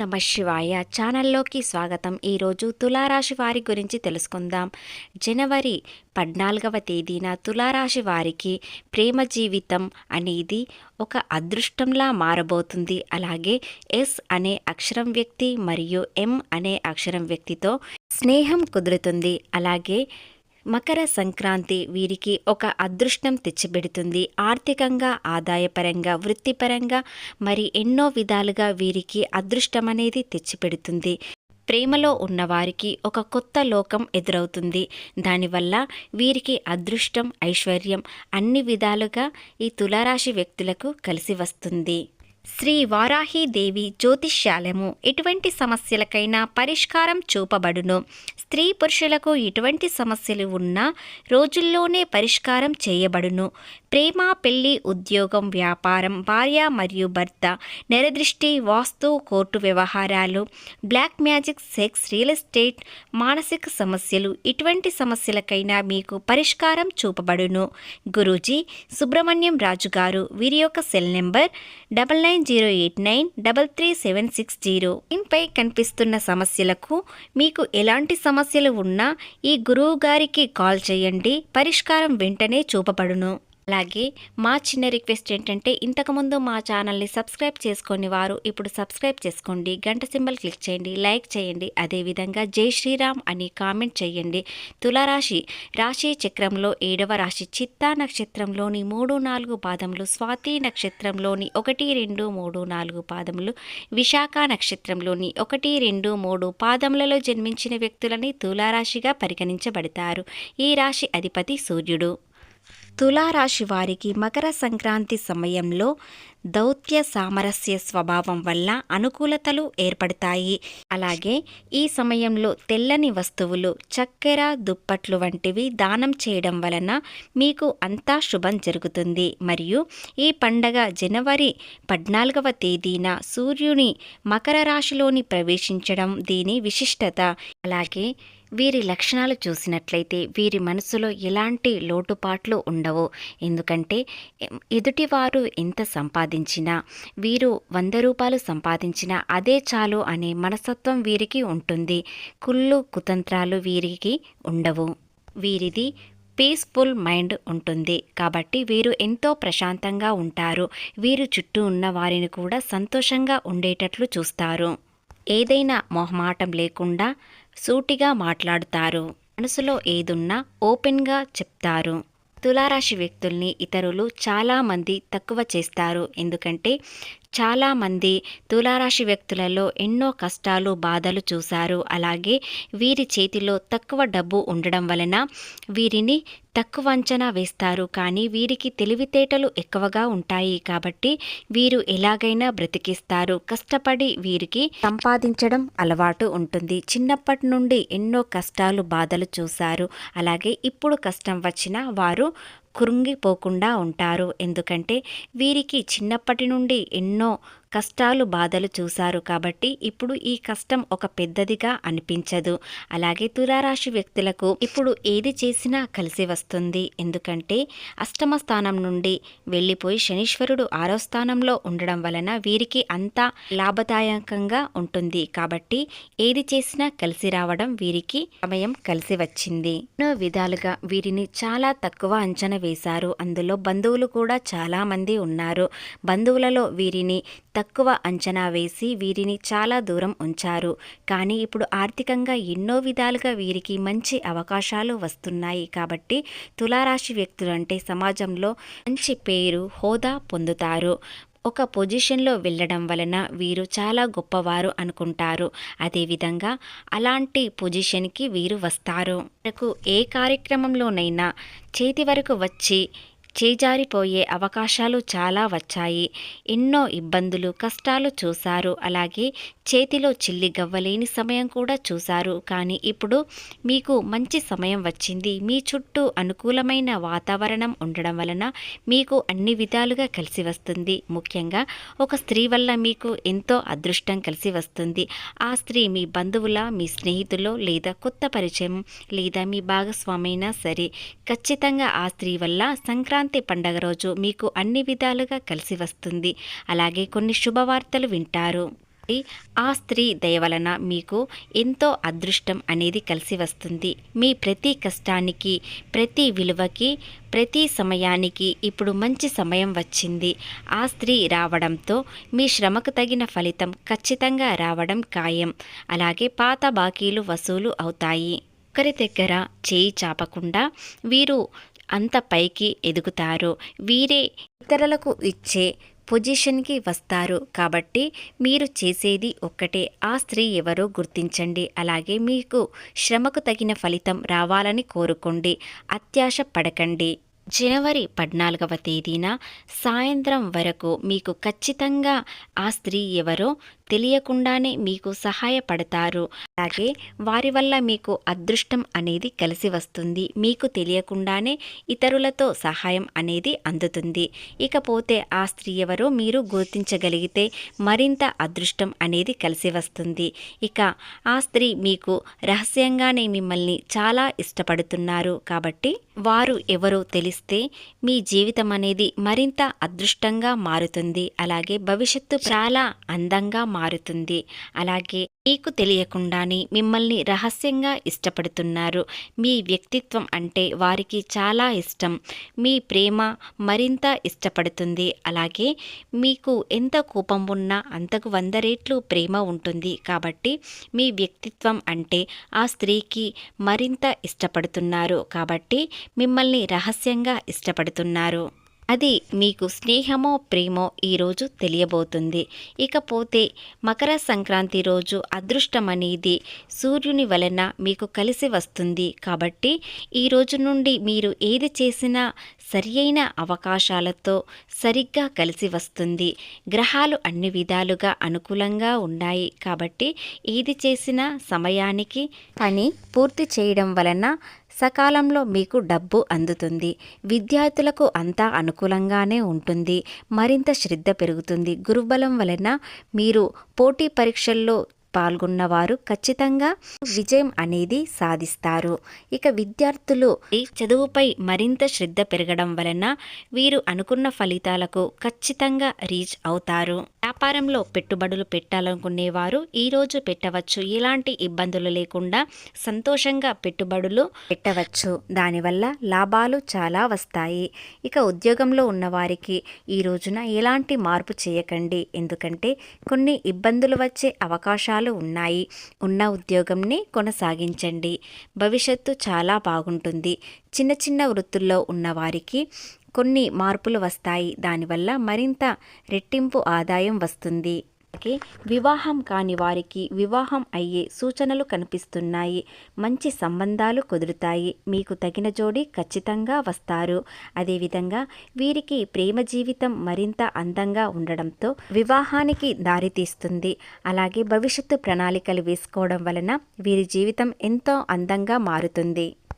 నమ శివాయ. ఛానల్లోకి స్వాగతం. ఈరోజు తులారాశి వారి గురించి తెలుసుకుందాం. జనవరి పద్నాలుగవ తేదీన తులారాశి వారికి ప్రేమ జీవితం అనేది ఒక అదృష్టంలా మారబోతుంది. అలాగే ఎస్ అనే అక్షరం వ్యక్తి మరియు ఎం అనే అక్షరం వ్యక్తితో స్నేహం కుదురుతుంది. అలాగే మకర సంక్రాంతి వీరికి ఒక అదృష్టం తెచ్చిపెడుతుంది. ఆర్థికంగా ఆదాయపరంగా వృత్తిపరంగా మరి ఎన్నో విధాలుగా వీరికి అదృష్టం అనేది తెచ్చిపెడుతుంది. ప్రేమలో ఉన్నవారికి ఒక కొత్త లోకం ఎదురవుతుంది. దానివల్ల వీరికి అదృష్టం ఐశ్వర్యం అన్ని విధాలుగా ఈ తులారాశి వ్యక్తులకు కలిసి వస్తుంది. శ్రీ వారాహీదేవి జ్యోతిష్యాలయము ఎటువంటి సమస్యలకైనా పరిష్కారం చూపబడును. స్త్రీ పురుషులకు ఎటువంటి సమస్యలు ఉన్నా రోజుల్లోనే పరిష్కారం చేయబడును. ప్రేమ పెళ్ళి ఉద్యోగం వ్యాపారం భార్య మరియు భర్త నెరదృష్టి వాస్తు కోర్టు వ్యవహారాలు black magic sex real estate మానసిక సమస్యలు ఇటువంటి సమస్యలకైనా మీకు పరిష్కారం చూపబడును. గురూజీ సుబ్రహ్మణ్యం రాజు గారు వీరి యొక్క cell number double nine zero eight nine double three seven six zero. దీనిపై కనిపిస్తున్న సమస్యలకు మీకు ఎలాంటి సమస్యలు ఉన్నా ఈ గురువు గారికి కాల్ చేయండి. పరిష్కారం వెంటనే చూపబడును. అలాగే మా చిన్న రిక్వెస్ట్ ఏంటంటే ఇంతకుముందు మా ఛానల్ని సబ్స్క్రైబ్ చేసుకొని వారు ఇప్పుడు సబ్స్క్రైబ్ చేసుకోండి గంట సింబల్ క్లిక్ చేయండి లైక్ చేయండి అదేవిధంగా జై శ్రీరామ్ అని కామెంట్ చేయండి. తులారాశి రాశి చక్రంలో ఏడవ రాశి చిత్తా నక్షత్రంలోని మూడు నాలుగు పాదములు స్వాతి నక్షత్రంలోని ఒకటి రెండు మూడు నాలుగు పాదములు విశాఖ నక్షత్రంలోని ఒకటి రెండు మూడు పాదములలో జన్మించిన వ్యక్తులని తులారాశిగా పరిగణించబడతారు. ఈ రాశి అధిపతి సూర్యుడు. తులారాశి వారికి మకర సంక్రాంతి సమయంలో దౌత్య సామరస్య స్వభావం వల్ల అనుకూలతలు ఏర్పడతాయి. అలాగే ఈ సమయంలో తెల్లని వస్తువులు చక్కెర దుప్పట్లు వంటివి దానం చేయడం వలన మీకు అంతా శుభం జరుగుతుంది. మరియు ఈ పండగ జనవరి పద్నాలుగవ తేదీన సూర్యుని మకర రాశిలోని ప్రవేశించడం దీని విశిష్టత. అలాగే వీరి లక్షణాలు చూసినట్లయితే వీరి మనసులో ఎలాంటి లోటుపాట్లు ఉండవు. ఎందుకంటే ఎదుటివారు ఎంత సంపాదించినా వీరు వంద రూపాయలు సంపాదించినా అదే చాలు అనే మనస్తత్వం వీరికి ఉంటుంది. కుళ్ళు కుతంత్రాలు వీరికి ఉండవు. వీరిది పీస్ఫుల్ మైండ్ ఉంటుంది. కాబట్టి వీరు ఎంతో ప్రశాంతంగా ఉంటారు. వీరు చుట్టూ ఉన్న వారిని కూడా సంతోషంగా ఉండేటట్లు చూస్తారు. ఏదైనా మొహమాటం లేకుండా సూటిగా మాట్లాడతారు. మనసులో ఏదున్నా ఓపెన్గా చెప్తారు. తులారాశి వ్యక్తుల్ని ఇతరులు చాలామంది తక్కువ చేస్తారు. ఎందుకంటే చాలామంది తులారాశి వ్యక్తులలో ఎన్నో కష్టాలు బాధలు చూశారు. అలాగే వీరి చేతిలో తక్కువ డబ్బు ఉండడం వలన వీరిని తక్కువ అంచనా వేస్తారు. కానీ వీరికి తెలివితేటలు ఎక్కువగా ఉంటాయి కాబట్టి వీరు ఎలాగైనా బ్రతికిస్తారు. కష్టపడి వీరికి సంపాదించడం అలవాటు ఉంటుంది. చిన్నప్పటి నుండి ఎన్నో కష్టాలు బాధలు చూశారు. అలాగే ఇప్పుడు కష్టం వచ్చినా వారు కృంగిపోకుండా ఉంటారు. ఎందుకంటే వీరికి చిన్నప్పటి నుండి ఎన్నో కష్టాలు బాధలు చూశారు కాబట్టి ఇప్పుడు ఈ కష్టం ఒక పెద్దదిగా అనిపించదు. అలాగే తులారాశి వ్యక్తులకు ఇప్పుడు ఏది చేసినా కలిసి వస్తుంది. ఎందుకంటే అష్టమ స్థానం నుండి వెళ్ళిపోయి శనీశ్వరుడు ఆరో స్థానంలో ఉండడం వలన వీరికి అంతా లాభదాయకంగా ఉంటుంది. కాబట్టి ఏది చేసినా కలిసి రావడం వీరికి సమయం కలిసి వచ్చింది. ఎన్నో విధాలుగా వీరిని చాలా తక్కువ అంచనా వేశారు. అందులో బంధువులు కూడా చాలామంది ఉన్నారు. బంధువులలో వీరిని తక్కువ అంచనా వేసి వీరిని చాలా దూరం ఉంచారు. కానీ ఇప్పుడు ఆర్థికంగా ఎన్నో విధాలుగా వీరికి మంచి అవకాశాలు వస్తున్నాయి కాబట్టి తులారాశి వ్యక్తులంటే సమాజంలో మంచి పేరు హోదా పొందుతారు. ఒక పొజిషన్లో వెళ్ళడం వలన వీరు చాలా గొప్పవారు అనుకుంటారు. అదేవిధంగా అలాంటి పొజిషన్కి వీరు వస్తారు. మనకు ఏ కార్యక్రమంలోనైనా చేతి వరకు వచ్చి చేజారిపోయే అవకాశాలు చాలా వచ్చాయి. ఎన్నో ఇబ్బందులు కష్టాలు చూశారు. అలాగే చేతిలో చిల్లి గవ్వలేని సమయం కూడా చూశారు. కానీ ఇప్పుడు మీకు మంచి సమయం వచ్చింది. మీ చుట్టూ అనుకూలమైన వాతావరణం ఉండడం వలన మీకు అన్ని విధాలుగా కలిసి వస్తుంది. ముఖ్యంగా ఒక స్త్రీ వల్ల మీకు ఎంతో అదృష్టం కలిసి వస్తుంది. ఆ స్త్రీ మీ బంధువుల మీ స్నేహితులు లేదా కొత్త పరిచయం లేదా మీ భాగస్వామైనా సరే ఖచ్చితంగా ఆ స్త్రీ వల్ల సంక్రాంతి సంక్రాంతి పండగ రోజు మీకు అన్ని విధాలుగా కలిసి వస్తుంది. అలాగే కొన్ని శుభవార్తలు వింటారు. ఆ స్త్రీ దయ వలన మీకు ఎంతో అదృష్టం అనేది కలిసి వస్తుంది. మీ ప్రతి కష్టానికి ప్రతి విలువకి ప్రతి సమయానికి ఇప్పుడు మంచి సమయం వచ్చింది. ఆ స్త్రీ రావడంతో మీ శ్రమకు తగిన ఫలితం ఖచ్చితంగా రావడం ఖాయం. అలాగే పాత బాకీలు వసూలు అవుతాయి. ఒకరి దగ్గర చేయి చాపకుండా వీరు అంత పైకి ఎదుగుతారు. వీరే ఇతరులకు ఇచ్చే పొజిషన్కి వస్తారు. కాబట్టి మీరు చేసేది ఒక్కటే. ఆ స్త్రీ ఎవరో గుర్తించండి. అలాగే మీకు శ్రమకు తగిన ఫలితం రావాలని కోరుకోండి. అత్యాశ పడకండి. జనవరి పద్నాలుగవ తేదీన సాయంత్రం వరకు మీకు ఖచ్చితంగా ఆ స్త్రీ ఎవరో తెలియకుండానే మీకు సహాయపడతారు. అలాగే వారి వల్ల మీకు అదృష్టం అనేది కలిసి వస్తుంది. మీకు తెలియకుండానే ఇతరులతో సహాయం అనేది అందుతుంది. ఇకపోతే ఆ స్త్రీ ఎవరో మీరు గుర్తించగలిగితే మరింత అదృష్టం అనేది కలిసి వస్తుంది. ఇక ఆ స్త్రీ మీకు రహస్యంగానే మిమ్మల్ని చాలా ఇష్టపడుతున్నారు. కాబట్టి వారు ఎవరో తెలిస్తే మీ జీవితం అనేది మరింత అదృష్టంగా మారుతుంది. అలాగే భవిష్యత్తు చాలా అందంగా మారుతుంది. అలాగే మీకు తెలియకుండానే మిమ్మల్ని రహస్యంగా ఇష్టపడుతున్నారు. మీ వ్యక్తిత్వం అంటే వారికి చాలా ఇష్టం. మీ ప్రేమ మరింత ఇష్టపడుతుంది. అలాగే మీకు ఎంత కోపం ఉన్నా అంతకు వంద రేట్లు ప్రేమ ఉంటుంది. కాబట్టి మీ వ్యక్తిత్వం అంటే ఆ స్త్రీకి మరింత ఇష్టపడుతున్నారు. కాబట్టి మిమ్మల్ని రహస్యంగా ఇష్టపడుతున్నారు. అది మీకు స్నేహమో ప్రేమో ఈరోజు తెలియబోతుంది. ఇకపోతే మకర సంక్రాంతి రోజు అదృష్టం అనేది సూర్యుని వలన మీకు కలిసి వస్తుంది. కాబట్టి ఈ రోజు నుండి మీరు ఏది చేసినా సరియైన అవకాశాలతో సరిగ్గా కలిసి వస్తుంది. గ్రహాలు అన్ని విధాలుగా అనుకూలంగా ఉన్నాయి కాబట్టి ఏది చేసినా సమయానికి పని పూర్తి చేయడం వలన సకాలంలో మీకు డబ్బు అందుతుంది. విద్యార్థులకు అంతా అనుకూలంగానే ఉంటుంది. మరింత శ్రద్ధ పెరుగుతుంది. గురుబలం వలన మీరు పోటీ పరీక్షల్లో పాల్గొన్నవారు ఖచ్చితంగా విజయం అనేది సాధిస్తారు. ఇక విద్యార్థులు ఈ చదువుపై మరింత శ్రద్ధ పెరగడం వలన వీరు అనుకున్న ఫలితాలకు ఖచ్చితంగా రీచ్ అవుతారు. వ్యాపారంలో పెట్టుబడులు పెట్టాలనుకునేవారు ఈరోజు పెట్టవచ్చు. ఎలాంటి ఇబ్బందులు లేకుండా సంతోషంగా పెట్టుబడులు పెట్టవచ్చు. దానివల్ల లాభాలు చాలా వస్తాయి. ఇక ఉద్యోగంలో ఉన్నవారికి ఈ రోజున ఎలాంటి మార్పు చేయకండి. ఎందుకంటే కొన్ని ఇబ్బందులు వచ్చే అవకాశాలు అవకాశాలు ఉన్నాయి. ఉన్న ఉద్యోగంని కొనసాగించండి. భవిష్యత్తు చాలా బాగుంటుంది. చిన్న చిన్న వృత్తుల్లో ఉన్నవారికి కొన్ని మార్పులు వస్తాయి. దానివల్ల మరింత రెట్టింపు ఆదాయం వస్తుంది. అలాగే వివాహం కాని వారికి వివాహం అయ్యే సూచనలు కనిపిస్తున్నాయి. మంచి సంబంధాలు కుదురుతాయి. మీకు తగిన జోడి ఖచ్చితంగా వస్తారు. అదేవిధంగా వీరికి ప్రేమ జీవితం మరింత అందంగా ఉండడంతో వివాహానికి దారితీస్తుంది అలాగే భవిష్యత్తు ప్రణాళికలు వేసుకోవడం వలన వీరి జీవితం ఎంతో అందంగా మారుతుంది.